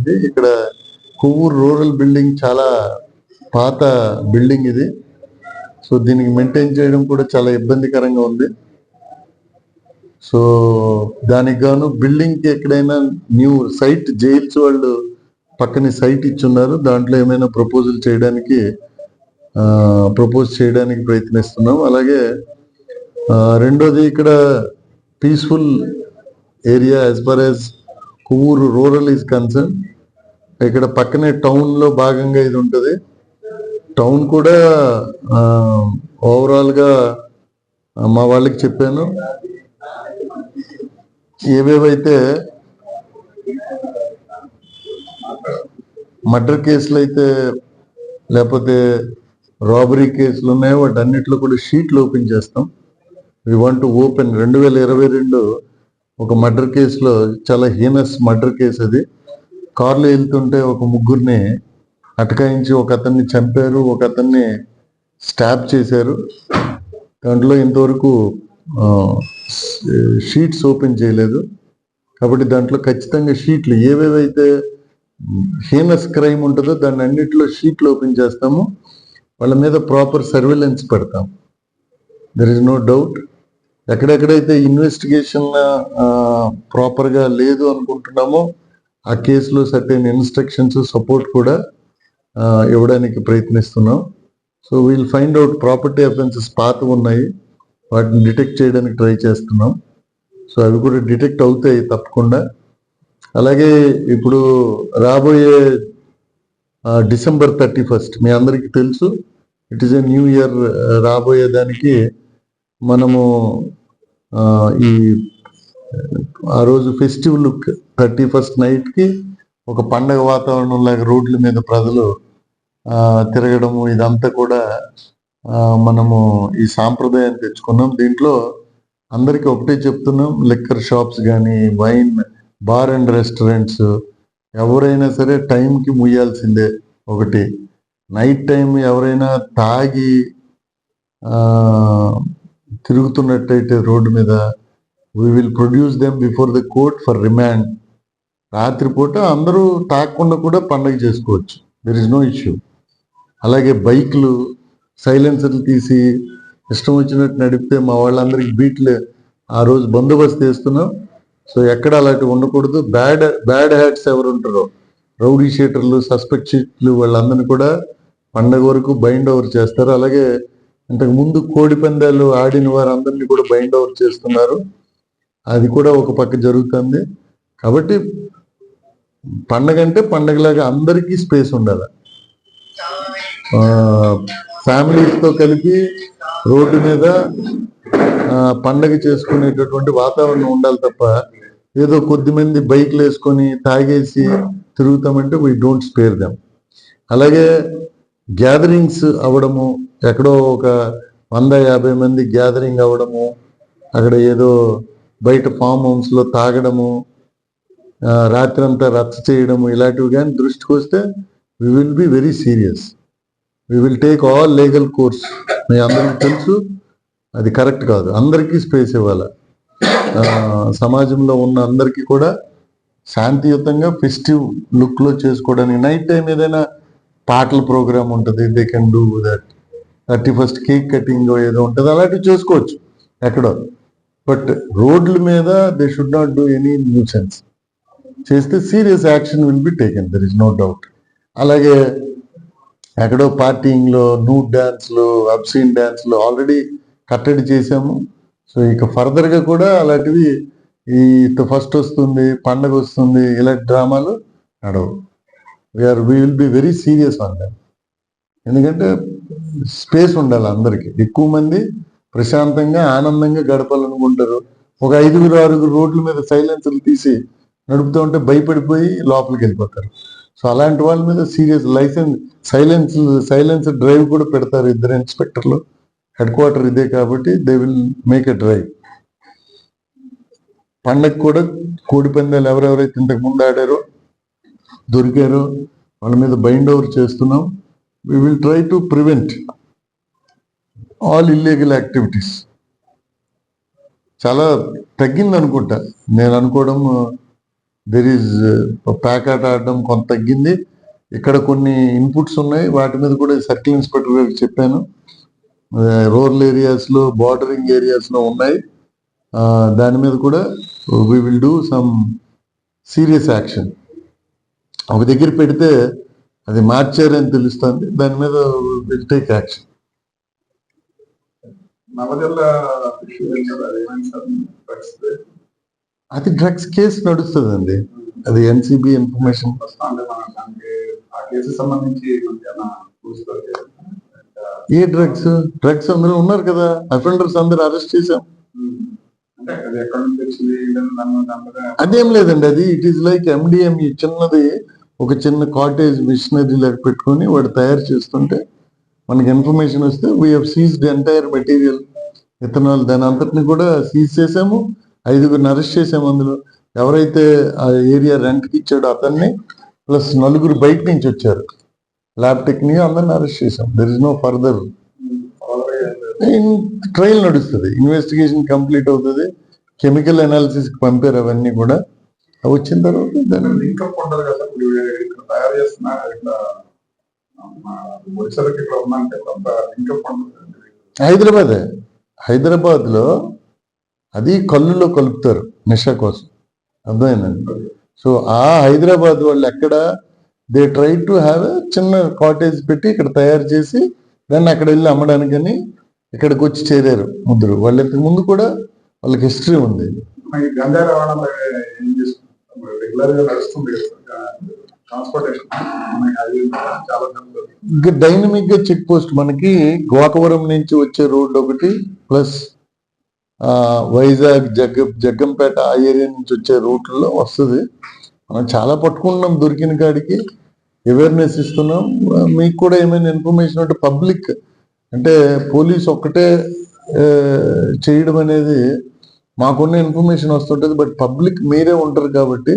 జరిగింది. ఇక్కడ Kovvur rural building చాలా పాత బిల్డింగ్ ఇది. సో దీనికి మెయింటైన్ చేయడం కూడా చాలా ఇబ్బందికరంగా ఉంది. సో దానికి గాను బిల్డింగ్కి ఎక్కడైనా న్యూ సైట్ జైల్స్ వాళ్ళు పక్కనే సైట్ ఇచ్చున్నారు. దాంట్లో ఏమైనా ప్రపోజల్ చేయడానికి ప్రపోజ్ చేయడానికి ప్రయత్నిస్తున్నాం. అలాగే రెండోది ఇక్కడ peaceful area as far as Kovvur rural is concern ఇక్కడ పక్కనే టౌన్లో భాగంగా ఇది ఉంటుంది. టౌన్ కూడా ఓవరాల్గా మా వాళ్ళకి చెప్పాను. ఏవేవైతే మర్డర్ కేసులు అయితే లేకపోతే రాబరీ కేసులు ఉన్నాయో వాటి అన్నిట్లో కూడా షీట్లు ఓపెన్ చేస్తాం. వి వాంట్ ఓపెన్ రెండు వేల ఇరవై రెండు ఒక మర్డర్ కేసులో చాలా హీనస్ మర్డర్ కేసు అది. కార్లో వెళ్తుంటే ఒక ముగ్గురిని అటకాయించి ఒక అతన్ని చంపారు ఒక అతన్ని స్టాప్ చేశారు. దాంట్లో ఇంతవరకు షీట్స్ ఓపెన్ చేయలేదు. కాబట్టి దాంట్లో ఖచ్చితంగా షీట్లు ఏవేవైతే హీనస్ క్రైమ్ ఉంటుందో దాన్ని అన్నిటిలో షీట్లు ఓపెన్ చేస్తాము. వాళ్ళ మీద ప్రాపర్ సర్వేలెన్స్ పెడతాం. దెర్ ఇస్ నో డౌట్ ఎక్కడెక్కడైతే ఇన్వెస్టిగేషన్ ప్రాపర్గా లేదు అనుకుంటున్నామో ఆ కేసులో సర్టెన్ ఇన్స్ట్రక్షన్స్ సపోర్ట్ కూడా ఇవ్వడానికి ప్రయత్నిస్తున్నాం. So we'll find out property offences పాత ఉన్నాయి. వాటిని డిటెక్ట్ చేయడానికి ట్రై చేస్తున్నాం. సో అవి కూడా డిటెక్ట్ అవుతాయి తప్పకుండా. అలాగే ఇప్పుడు రాబోయే డిసెంబర్ థర్టీ ఫస్ట్ మీ అందరికీ తెలుసు it is a new year రాబోయే దానికి మనము ఈ ఆ రోజు ఫెస్టివల్ థర్టీ ఫస్ట్ నైట్కి ఒక పండగ వాతావరణం లాగా రోడ్ల మీద ప్రజలు తిరగడము ఇదంతా కూడా మనము ఈ సాంప్రదాయాన్ని తెచ్చుకున్నాం. దీంట్లో అందరికీ ఒకటే చెప్తున్నాం లిక్కర్ షాప్స్ కానీ వైన్ బార్ అండ్ రెస్టారెంట్స్ ఎవరైనా సరే టైంకి ముయ్యాల్సిందే ఒకటి. నైట్ టైం ఎవరైనా తాగి తిరుగుతున్నట్టయితే రోడ్డు మీద we will produce them before the court for remand రాత్రిపూట అందరూ తాకుండా కూడా పండగ చేసుకోవచ్చు. దెర్ ఇస్ నో ఇష్యూ అలాగే బైక్లు సైలెన్సర్లు తీసి ఇష్టం వచ్చినట్టు నడిపితే మా వాళ్ళందరికీ బీట్లు. ఆ రోజు బందోబస్తు చేస్తున్నాం. సో ఎక్కడ అలాంటివి ఉండకూడదు. బ్యాడ్ బ్యాడ్ హ్యాట్స్ ఎవరు ఉంటారో. రౌడీ షీటర్లు సస్పెక్ట్ షీట్లు వాళ్ళందరినీ కూడా పండగ వరకు బైండ్ ఓవర్ చేస్తారు. అలాగే ఇంతకు ముందు కోడి పందాలు ఆడిన వారందరినీ కూడా బైండ్ ఓవర్ చేస్తున్నారు. అది కూడా ఒక పక్క జరుగుతుంది. కాబట్టి పండగ అంటే పండగలాగా అందరికీ స్పేస్ ఉండాలి. ఫ్యామిలీస్తో కలిపి రోడ్డు మీద పండగ చేసుకునేటటువంటి వాతావరణం ఉండాలి తప్ప ఏదో కొద్ది మంది బైక్లు వేసుకొని తాగేసి తిరుగుతామంటే వీ డోంట్ స్పేర్ దెమ్. అలాగే గ్యాదరింగ్స్ అవ్వడము ఎక్కడో ఒక వంద యాభై మంది గ్యాదరింగ్ అవ్వడము అక్కడ ఏదో బయట ఫామ్ హౌస్లో తాగడము రాత్రంతా రచ్చ చేయడము ఇలాంటివి కానీ దృష్టికి వస్తే we will be very serious we will take all legal course మీ అందరికి తెలుసు అది కరెక్ట్ కాదు. అందరికీ స్పేస్ ఇవ్వాలి. సమాజంలో ఉన్న అందరికీ కూడా శాంతియుతంగా ఫెస్టివ్ లుక్లో చేసుకోవడానికి. నైట్ టైం ఏదైనా పాటల ప్రోగ్రామ్ ఉంటుంది they can do that thirty first cake cutting ఏదో ఉంటుంది అలాంటివి చేసుకోవచ్చు. ఎక్కడో. బట్ రోడ్ల మీద they should not do any nuisance. చేస్తే serious action will be taken there is no doubt. అలాగే ఎక్కడో పార్టీంగ్లో న్యూ డ్యాన్స్లు అబ్సీన్ డ్యాన్స్లు ఆల్రెడీ కట్టడి చేసాము సో ఇక ఫర్దర్గా కూడా అలాంటివి ఈ ఫస్ట్ వస్తుంది పండగ వస్తుంది ఇలాంటి డ్రామాలు నడవు. We are we will be very serious on ఎందుకంటే స్పేస్ ఉండాలి అందరికి. ఎక్కువ మంది ప్రశాంతంగా ఆనందంగా గడపాలనుకుంటారు. ఒక ఐదుగురు ఆరుగురు రోడ్ల మీద సైలెన్సర్లు తీసి నడుపుతూ ఉంటే భయపడిపోయి లోపలికి వెళ్ళిపోతారు. సో అలాంటి వాళ్ళ మీద serious licence silence silence drive కూడా పెడతారు ఇద్దరు ఇన్స్పెక్టర్లు. హెడ్ క్వార్టర్ ఇదే కాబట్టి they will make a drive. పండగ కూడా కోడి పందాలు ఎవరెవరైతే ఇంతకు ముందు ఆడారో దొరికారో వాళ్ళ మీద బైండ్ ఓవర్ చేస్తున్నాం. We will try to prevent all illegal activities చాలా తగ్గింది అనుకుంటా. నేను అనుకోవడం దెర్ ఈజ్ ప్యాకెట్ ఆడడం కొంత తగ్గింది. ఇక్కడ కొన్ని ఇన్పుట్స్ ఉన్నాయి. వాటి మీద కూడా సర్కిల్ ఇన్స్పెక్టర్ గారికి చెప్పాను. రూరల్ ఏరియాస్లో బార్డరింగ్ ఏరియాస్లో ఉన్నాయి. Uh, దాని మీద కూడా we will do some serious action ఒక దగ్గర పెడితే అది మార్చారని తెలుస్తుంది. దాని మీద విల్ టేక్ యాక్షన్ నవజిల్లా అది డ్రగ్స్ కేసు నడుస్తుందండి. అది ఎన్సిబి ఇన్ఫర్మేషన్? ఏ డ్రగ్స్? డ్రగ్స్ అందరూ ఉన్నారు కదా. అఫెండర్స్ అందరూ అరెస్ట్ చేశాం. అది లేదండి. అది ఇట్ ఈస్ లైక్ ఎండిఎంఈ చిన్నది ఒక చిన్న కాటేజ్ మిషనరీ లాగా పెట్టుకొని వాడు తయారు చేస్తుంటే మనకి ఇన్ఫర్మేషన్ వస్తే we have seized entire material ethanol దాని అంతటిని కూడా సీజ్ చేసాము ఐదుగురిని అరెస్ట్ చేసాము అందులో. ఎవరైతే ఆ ఏరియా రెంట్కి ఇచ్చాడో అతన్ని ప్లస్ నలుగురు బయట నుంచి వచ్చారు. ల్యాబ్ టెక్నిక్ అందరిని అరెస్ట్ చేసాం there is no further trial నడుస్తుంది. ఇన్వెస్టిగేషన్ కంప్లీట్ అవుతుంది. కెమికల్ అనాలిసిస్కి పంపారు అవన్నీ కూడా. అవి వచ్చిన తర్వాత దాన్ని లింకప్ ఉండదు కదా తయారు ఉంటుంది హైదరాబాద్. హైదరాబాద్లో అది కళ్ళులో కలుపుతారు నిష కోసం. అర్థమైందండి? సో ఆ హైదరాబాద్ వాళ్ళు ఎక్కడ దే ట్రై టు హ్యావ్ చిన్న కాటేజ్ పెట్టి ఇక్కడ తయారు చేసి దాన్ని అక్కడ వెళ్ళి అమ్మడానికని ఇక్కడికి వచ్చి చేరారు ముద్దురు వాళ్ళ ముందు కూడా వాళ్ళకి హిస్టరీ ఉంది. ఈ గంజా రవాణా నడుస్తుంది చాలా ఇంకా డైనమిక్గా చెక్ పోస్ట్ మనకి గోకవరం నుంచి వచ్చే రోడ్ ఒకటి ప్లస్ వైజాగ్ జగ్గ జగ్గంపేట ఆ ఏరియా నుంచి వచ్చే రూట్లో వస్తుంది. మనం చాలా పట్టుకుంటున్నాం దొరికిన కాడికి. అవేర్నెస్ ఇస్తున్నాం. మీకు కూడా ఏమైనా ఇన్ఫర్మేషన్ ఉంటే పబ్లిక్ అంటే పోలీస్ ఒక్కటే చేయడం అనేది మాకున్న ఇన్ఫర్మేషన్ వస్తుంటుంది బట్ పబ్లిక్ మీరే ఉంటారు కాబట్టి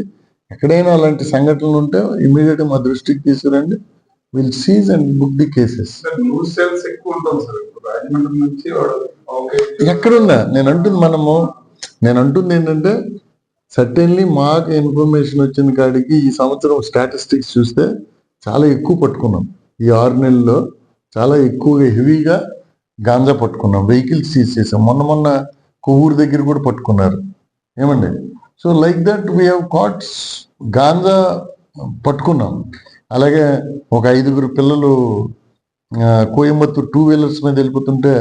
ఎక్కడైనా అలాంటి సంఘటనలు ఉంటే ఇమీడియట్ మా దృష్టికి తీసుకురండి. Will seize and book the cases ఎక్కడున్నా? నేను అంటుంది మనము నేను అంటుంది ఏంటంటే సర్టెన్లీ మాకు ఇన్ఫర్మేషన్ వచ్చిన కాడికి ఈ సంవత్సరం స్టాటిస్టిక్స్ చూస్తే చాలా ఎక్కువ పట్టుకున్నాం. ఈ ఆరు నెలల్లో చాలా ఎక్కువగా హెవీగా గాంజా పట్టుకున్నాం. వెహికల్స్ సీజ్ చేసాం. మొన్న మొన్న కొవ్వూరు దగ్గర కూడా పట్టుకున్నారు. ఏమండి? So like that we have caught ganja పట్టుకున్నాం. అలాగే ఒక ఐదుగురు పిల్లలు కోయంబత్తూరు కోయంబత్తూర్ టూ వీలర్స్ మీద వెళ్ళిపోతుంటే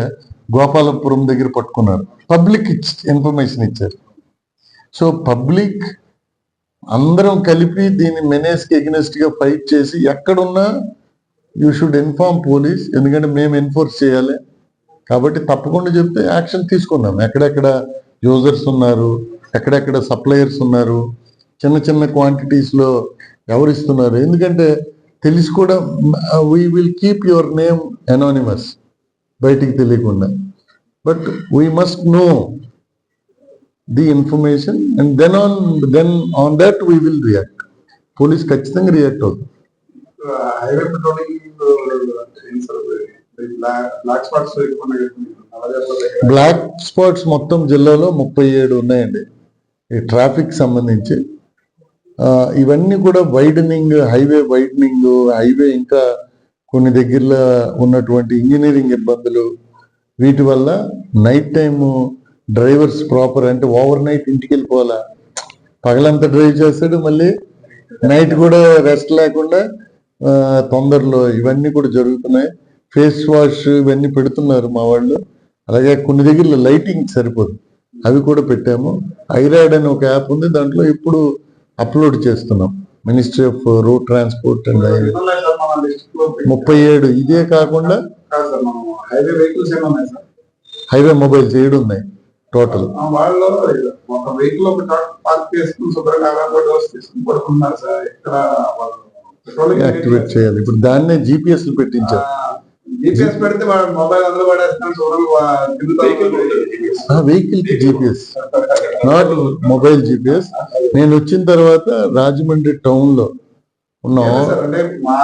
గోపాలపురం దగ్గర పట్టుకున్నారు. పబ్లిక్ ఇన్ఫర్మేషన్ ఇచ్చారు. సో పబ్లిక్ అందరం కలిపి దీన్ని మెనేస్కి గా ఫైట్ చేసి ఎక్కడున్నా యూ షుడ్ ఇన్ఫార్మ్ పోలీస్ ఎందుకంటే మేము ఎన్ఫోర్స్ చేయాలి. కాబట్టి తప్పకుండా చెప్తే యాక్షన్ తీసుకున్నాం. ఎక్కడెక్కడ యూజర్స్ ఉన్నారు ఎక్కడెక్కడ సప్లయర్స్ ఉన్నారు చిన్న చిన్న క్వాంటిటీస్లో ఎవరు ఇస్తున్నారు. ఎందుకంటే తెలిసి కూడా we will keep your name anonymous బయటికి తెలియకుండా. But we must know the information and then on then on that we will react police ఖచ్చితంగా రియాక్ట్ అవుతుంది. బ్లాక్ స్పాట్స్ మొత్తం జిల్లాలో ముప్పై ఏడు ఉన్నాయండి. ఈ ట్రాఫిక్ సంబంధించి ఇవన్నీ కూడా వైడనింగ్ హైవే వైడనింగ్ హైవే ఇంకా కొన్ని దగ్గరలో ఉన్నటువంటి ఇంజనీరింగ్ ఇబ్బందులు వీటి వల్ల నైట్ టైం డ్రైవర్స్ ప్రాపర్ అంటే ఓవర్ నైట్ ఇంటికి వెళ్ళిపోవాలా? పగలంతా డ్రైవ్ చేస్తాడు మళ్ళీ నైట్ కూడా రెస్ట్ లేకుండా తొందరలో ఇవన్నీ కూడా జరుగుతున్నాయి. ఫేస్ వాష్ ఇవన్నీ పెడుతున్నారు మా వాళ్ళు. అలాగే కొన్ని దగ్గర లైటింగ్ సరిపోదు. అవి కూడా పెట్టాము. ఐరాడ్ అని ఒక యాప్ ఉంది. దాంట్లో ఇప్పుడు అప్లోడ్ చేస్తున్నాం. Ministry of road transport and highway ముప్పై ఏడు. ఇదే కాకుండా హైవే వెహికల్స్ ఏమి ఉన్నాయి సార్? హైవే మొబైల్స్ ఏడు ఉన్నాయి టోటల్. యాక్టివేట్ చేయాలి. ఇప్పుడు దాన్నే జిపిఎస్ పెట్టించారు. జీపీఎస్ పెడితే వాళ్ళ మొబైల్ అందులో పడేస్తాను వెహికల్కి జిపిఎస్ నాట్ మొబైల్ జిపిఎస్ నేను వచ్చిన తర్వాత రాజమండ్రి టౌన్లో ఉన్నాం సార్ అంటే మా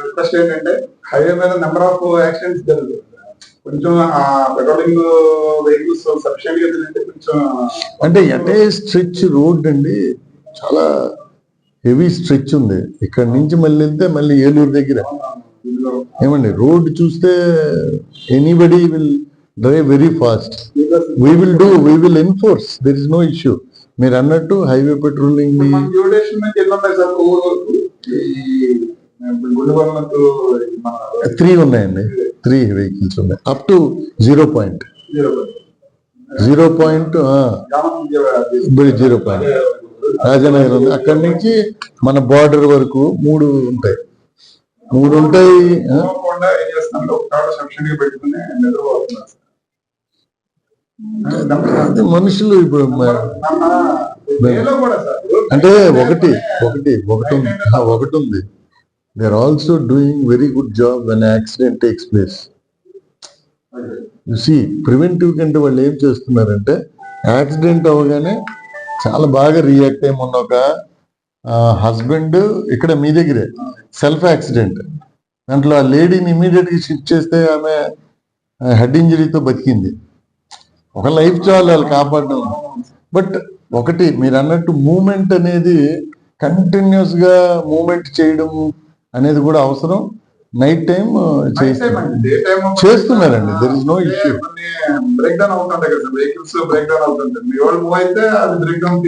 రిక్వెస్ట్ ఏంటంటే హైవే మీద నెంబర్ ఆఫ్ యాక్సిడెంట్స్ జరుగుతుంది కొంచెం ఆ పెట్రోలింగ్ వెహికల్స్ సఫిషియెంట్గా తిరిగితే కొంచెం అంటే ఎటే స్ట్రెచ్ రోడ్ అండి. చాలా హెవీ స్ట్రెచ్ ఉంది. ఇక్కడ నుంచి మళ్ళీ వెళ్తే మళ్ళీ ఏలూరు దగ్గర. ఏమండి రోడ్ చూస్తే anybody will drive very fast we will do we will enforce there is no issue మీరు అన్నట్టు హైవే పెట్రోలింగ్ త్రీ ఉన్నాయండి. త్రీ వెహికల్స్ ఉన్నాయి. Up to zero point zero point zero point Rajanagar. ఉంది. అక్కడి నుంచి మన బార్డర్ వరకు మూడు ఉంటాయి. మూడు ఉంటాయి మనుషులు ఇప్పుడు అంటే ఒకటి ఒకటి ఒకటి ఉంది. ఒకటి ఉంది. They are also doing very good job when accident takes place C preventive కంటే వాళ్ళు ఏం చేస్తున్నారంటే యాక్సిడెంట్ అవగానే చాలా బాగా రియాక్ట్ అయ్యి మొన్న ఒక హస్బెండ్ ఇక్కడ మీ దగ్గరే సెల్ఫ్ యాక్సిడెంట్. దాంట్లో ఆ లేడీని ఇమీడియట్గా షిఫ్ట్ చేస్తే ఆమె హెడ్ ఇంజరీతో బతికింది. ఒక లైఫ్ చాలు వాళ్ళు కాపాడడం. బట్ ఒకటి మీరు అన్నట్టు మూమెంట్ అనేది కంటిన్యూస్గా మూమెంట్ చేయడం అనేది కూడా అవసరం. నైట్ టైం చేస్తున్నారండి. There is no issue break down అవుతుంటాయి కదా వెహికల్స్ బ్రేక్ డౌన్ అవుతుంటాయి. మీ వాళ్ళు మూవ్ అయితే అది బ్రేక్ డౌన్